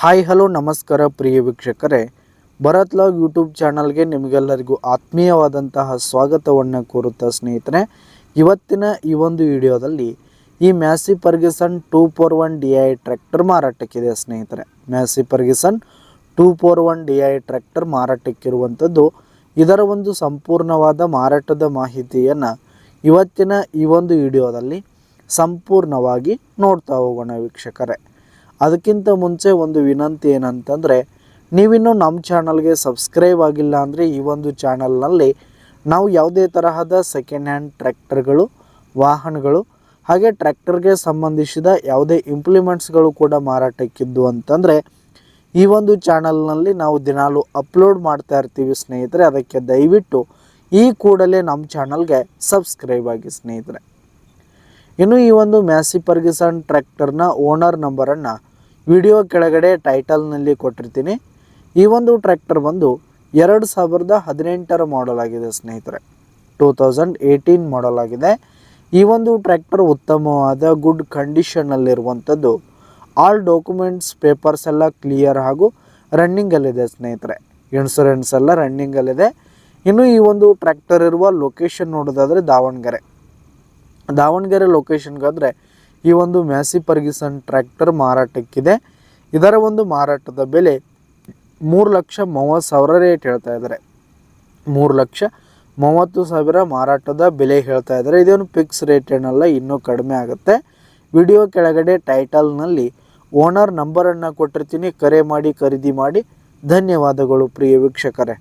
Hi, hello, ನಮಸ್ಕಾರ ಪ್ರಿಯ ವೀಕ್ಷಕರೇ. Bharat log YouTube ಚಾನಲ್ಗೆ ನಿಮಗೆಲ್ಲರಿಗೂ ಆತ್ಮೀಯವಾದಂತಹ ಸ್ವಾಗತವನ್ನು ಕೋರುತ್ತಾ ಸ್ನೇಹಿತರೆ. ಇವತ್ತಿನ ಈ ಒಂದು ವಿಡಿಯೋದಲ್ಲಿ ಈ Massey Ferguson two four one D I tractor ಮಾರಾಟಕ್ಕಿದೆ ಸ್ನೇಹಿತರೆ. Massey Ferguson two four one D I tractor ಮಾರಾಟಕ್ಕಿರುವಂಥದ್ದು ಇದರ ಒಂದು ಸಂಪೂರ್ಣವಾದ ಮಾರಾಟದ ಮಾಹಿತಿಯನ್ನು ಇವತ್ತಿನ ಈ ಒಂದು ವಿಡಿಯೋದಲ್ಲಿ ಸಂಪೂರ್ಣವಾಗಿ ನೋಡ್ತಾ ಹೋಗೋಣ ವೀಕ್ಷಕರೇ. ಅದಕ್ಕಿಂತ ಮುಂಚೆ ಒಂದು ವಿನಂತಿ ಏನಂತಂದರೆ, ನೀವಿನ್ನೂ ನಮ್ಮ ಚಾನಲ್ಗೆ ಸಬ್ಸ್ಕ್ರೈಬ್ ಆಗಿಲ್ಲ ಅಂದರೆ ಈ ಒಂದು ಚಾನಲ್ನಲ್ಲಿ ನಾವು ಯಾವುದೇ ತರಹದ ಸೆಕೆಂಡ್ ಹ್ಯಾಂಡ್ ಟ್ರ್ಯಾಕ್ಟರ್ಗಳು, ವಾಹನಗಳು, ಹಾಗೆ ಟ್ರ್ಯಾಕ್ಟರ್ಗೆ ಸಂಬಂಧಿಸಿದ ಯಾವುದೇ ಇಂಪ್ಲಿಮೆಂಟ್ಸ್ಗಳು ಕೂಡ ಮಾರಾಟಕ್ಕಿದ್ದು ಅಂತಂದರೆ, ಈ ಒಂದು ಚಾನಲ್ನಲ್ಲಿ ನಾವು ದಿನಾಲು ಅಪ್ಲೋಡ್ ಮಾಡ್ತಾ ಇರ್ತೀವಿ ಸ್ನೇಹಿತರೆ. ಅದಕ್ಕೆ ದಯವಿಟ್ಟು ಈ ಕೂಡಲೇ ನಮ್ಮ ಚಾನಲ್ಗೆ ಸಬ್ಸ್ಕ್ರೈಬ್ ಆಗಿ ಸ್ನೇಹಿತರೆ. ಇನ್ನು ಈ ಒಂದು ಮ್ಯಾಸಿ ಪರ್ಗಿಸನ್ ಟ್ರ್ಯಾಕ್ಟರ್ನ ಓನರ್ ನಂಬರನ್ನು ವಿಡಿಯೋ ಕೆಳಗಡೆ ಟೈಟಲ್ನಲ್ಲಿ ಕೊಟ್ಟಿರ್ತೀನಿ. ಈ ಒಂದು ಟ್ರ್ಯಾಕ್ಟರ್ ಬಂದು ಎರಡು ಸಾವಿರದ ಹದಿನೆಂಟರ ಮಾಡಲ್ ಆಗಿದೆ ಸ್ನೇಹಿತರೆ. ಟೂ ತೌಸಂಡ್ ಏಯ್ಟೀನ್ ಮಾಡಲ್ ಆಗಿದೆ. ಈ ಒಂದು ಟ್ರ್ಯಾಕ್ಟರ್ ಉತ್ತಮವಾದ ಗುಡ್ ಕಂಡೀಷನ್ನಲ್ಲಿರುವಂಥದ್ದು ಆಲ್ ಡಾಕ್ಯುಮೆಂಟ್ಸ್ ಪೇಪರ್ಸ್ ಎಲ್ಲ ಕ್ಲಿಯರ್ ಹಾಗೂ ರನ್ನಿಂಗಲ್ಲಿದೆ ಸ್ನೇಹಿತರೆ. ಇನ್ಸೂರೆನ್ಸ್ ಎಲ್ಲ ರನ್ನಿಂಗಲ್ಲಿದೆ ಇನ್ನು ಈ ಒಂದು ಟ್ರ್ಯಾಕ್ಟರ್ ಇರುವ ಲೊಕೇಶನ್ ನೋಡೋದಾದರೆ ದಾವಣಗೆರೆ. ದಾವಣಗೆರೆ ಲೊಕೇಶನ್ಗೆ ಅಂದರೆ ಈ ಒಂದು ಮ್ಯಾಸಿ ಪರ್ಗಿಸನ್ ಟ್ರ್ಯಾಕ್ಟರ್ ಮಾರಾಟಕ್ಕಿದೆ. ಇದರ ಒಂದು ಮಾರಾಟದ ಬೆಲೆ ಮೂರು ಲಕ್ಷ ಮೂವತ್ತು ಸಾವಿರ ರೇಟ್ ಹೇಳ್ತಾ ಇದ್ದಾರೆ ಮೂರು ಲಕ್ಷ ಮೂವತ್ತು ಸಾವಿರ ಮಾರಾಟದ ಬೆಲೆ ಹೇಳ್ತಾ ಇದ್ದಾರೆ ಇದೇನು ಫಿಕ್ಸ್ ರೇಟ್ ಏನಲ್ಲ, ಇನ್ನೂ ಕಡಿಮೆ ಆಗುತ್ತೆ. ವಿಡಿಯೋ ಕೆಳಗಡೆ ಟೈಟಲ್ನಲ್ಲಿ ಓನರ್ ನಂಬರನ್ನು ಕೊಟ್ಟಿರ್ತೀನಿ. ಕರೆ ಮಾಡಿ, ಖರೀದಿ ಮಾಡಿ. ಧನ್ಯವಾದಗಳು ಪ್ರಿಯ ವೀಕ್ಷಕರೇ.